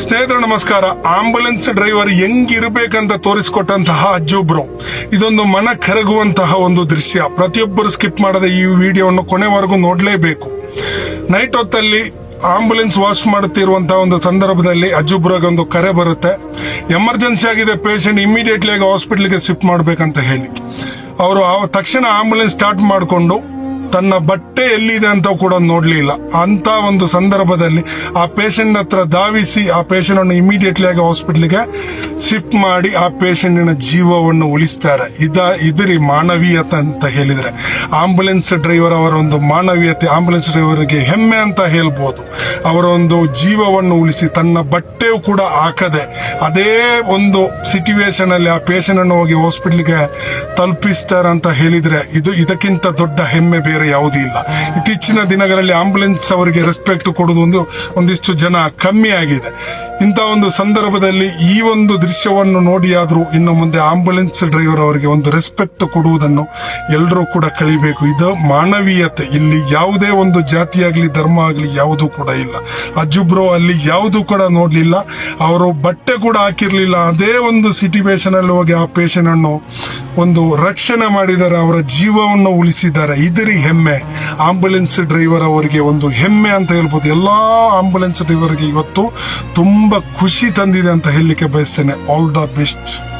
ಸ್ನೇಹಿತರೆ, ನಮಸ್ಕಾರ. Ambulance driver ಹೆಂಗಿರ್ಬೇಕಂತ ತೋರಿಸಿಕೊಟ್ಟಂತಹ ಅಜ್ಜೊಬ್ರು ಇದೊಂದು ಮನ ಕರಗುವಂತಹ ಒಂದು ದೃಶ್ಯ. ಪ್ರತಿಯೊಬ್ಬರು ಸ್ಕಿಪ್ ಮಾಡದೆ ಈ ವಿಡಿಯೋವನ್ನು ಕೊನೆವರೆಗೂ ನೋಡಲೇಬೇಕು. ನೈಟ್ ಹೊತ್ತಲ್ಲಿ ಆಂಬುಲೆನ್ಸ್ ವಾಶ್ ಮಾಡುತ್ತಿರುವಂತಹ ಒಂದು ಸಂದರ್ಭದಲ್ಲಿ ಅಜ್ಜುಬ್ರಾಗ ಒಂದು ಕರೆ ಬರುತ್ತೆ. ಎಮರ್ಜೆನ್ಸಿ ಆಗಿದೆ, ಪೇಷಂಟ್ ಇಮಿಡಿಯೇಟ್ಲಿ ಆಗಿ ಹಾಸ್ಪಿಟ್ಲಿಗೆ ಶಿಫ್ಟ್ ಮಾಡಬೇಕಂತ ಹೇಳಿ. ಅವರು ತಕ್ಷಣ ಆಂಬುಲೆನ್ಸ್ ಸ್ಟಾರ್ಟ್ ಮಾಡಿಕೊಂಡು ತನ್ನ ಬಟ್ಟೆ ಎಲ್ಲಿದೆ ಅಂತ ಕೂಡ ನೋಡ್ಲಿಲ್ಲ. ಅಂತ ಒಂದು ಸಂದರ್ಭದಲ್ಲಿ ಆ ಪೇಷಂಟ್ ಹತ್ರ ಧಾವಿಸಿ ಆ ಪೇಷಂಟ್ ಅನ್ನು ಇಮಿಡಿಯೇಟ್ಲಿ ಆಗಿ ಹಾಸ್ಪಿಟ್ಲಿಗೆ ಶಿಫ್ಟ್ ಮಾಡಿ ಆ ಪೇಷಂಟಿನ ಜೀವವನ್ನು ಉಳಿಸ್ತಾರೆ. ಇದ, ಇದರಿ ಮಾನವೀಯತೆ ಅಂತ ಹೇಳಿದ್ರೆ. ಆಂಬುಲೆನ್ಸ್ ಡ್ರೈವರ್ ಅವರ ಒಂದು ಮಾನವೀಯತೆ ಆಂಬುಲೆನ್ಸ್ ಡ್ರೈವರ್ಗೆ ಹೆಮ್ಮೆ ಅಂತ ಹೇಳ್ಬೋದು. ಅವರ ಒಂದು ಜೀವವನ್ನು ಉಳಿಸಿ ತನ್ನ ಬಟ್ಟೆಯೂ ಕೂಡ ಹಾಕದೆ ಅದೇ ಒಂದು ಸಿಚುವೇಶನ್ ಅಲ್ಲಿ ಆ ಪೇಷಂಟ್ ಅನ್ನು ಹೋಗಿ ಹಾಸ್ಪಿಟ್ಲಿಗೆ ತಲುಪಿಸ್ತಾರೆ ಅಂತ ಹೇಳಿದ್ರೆ ಇದು ಇದಕ್ಕಿಂತ ದೊಡ್ಡ ಹೆಮ್ಮೆ ಬೇರೆ. ಯಾವುದೂ ಇಲ್ಲ. ಇತ್ತೀಚಿನ ದಿನಗಳಲ್ಲಿ ಆಂಬುಲೆನ್ಸ್ ಅವರಿಗೆ ರೆಸ್ಪೆಕ್ಟ್ ಕೊಡುವುದು ಒಂದು ಒಂದಿಷ್ಟು ಜನ ಕಮ್ಮಿ ಆಗಿದೆ. ಇಂಥ ಒಂದು ಸಂದರ್ಭದಲ್ಲಿ ಈ ಒಂದು ದೃಶ್ಯವನ್ನು ನೋಡಿಯಾದರೂ ಇನ್ನು ಮುಂದೆ ಆಂಬುಲೆನ್ಸ್ ಡ್ರೈವರ್ ಅವರಿಗೆ ಒಂದು ರೆಸ್ಪೆಕ್ಟ್ ಕೊಡುವುದನ್ನು ಎಲ್ಲರೂ ಕೂಡ ಕಲಿಬೇಕು. ಇದು ಮಾನವೀಯತೆ. ಇಲ್ಲಿ ಯಾವುದೇ ಒಂದು ಜಾತಿಯಾಗಲಿ ಧರ್ಮ ಆಗಲಿ ಯಾವುದೂ ಕೂಡ ಇಲ್ಲ. ಅಜುಬ್ರೋ ಅಲ್ಲಿ ಯಾವುದೂ ಕೂಡ ನೋಡಲಿಲ್ಲ. ಅವರು ಬಟ್ಟೆ ಕೂಡ ಹಾಕಿರಲಿಲ್ಲ. ಅದೇ ಒಂದು ಸಿಟಿವೇಶನ್ ಅಲ್ಲಿ ಹೋಗಿ ಆ ಪೇಷಂಟ್ ಅನ್ನು ಒಂದು ರಕ್ಷಣೆ ಮಾಡಿದ್ದಾರೆ ಅವರ ಜೀವವನ್ನು ಉಳಿಸಿದ್ದಾರೆ. ಇದರಿ ಹೆಮ್ಮೆ. ಆಂಬುಲೆನ್ಸ್ ಡ್ರೈವರ್ ಅವರಿಗೆ ಒಂದು ಹೆಮ್ಮೆ ಅಂತ ಹೇಳ್ಬೋದು. ಎಲ್ಲಾ ಆಂಬುಲೆನ್ಸ್ ಡ್ರೈವರ್ಗೆ ಇವತ್ತು ತುಂಬಾ ಖುಷಿ ತಂದಿದೆ ಅಂತ ಹೇಳಲಿಕ್ಕೆ ಬಯಸ್ತೇನೆ. All the best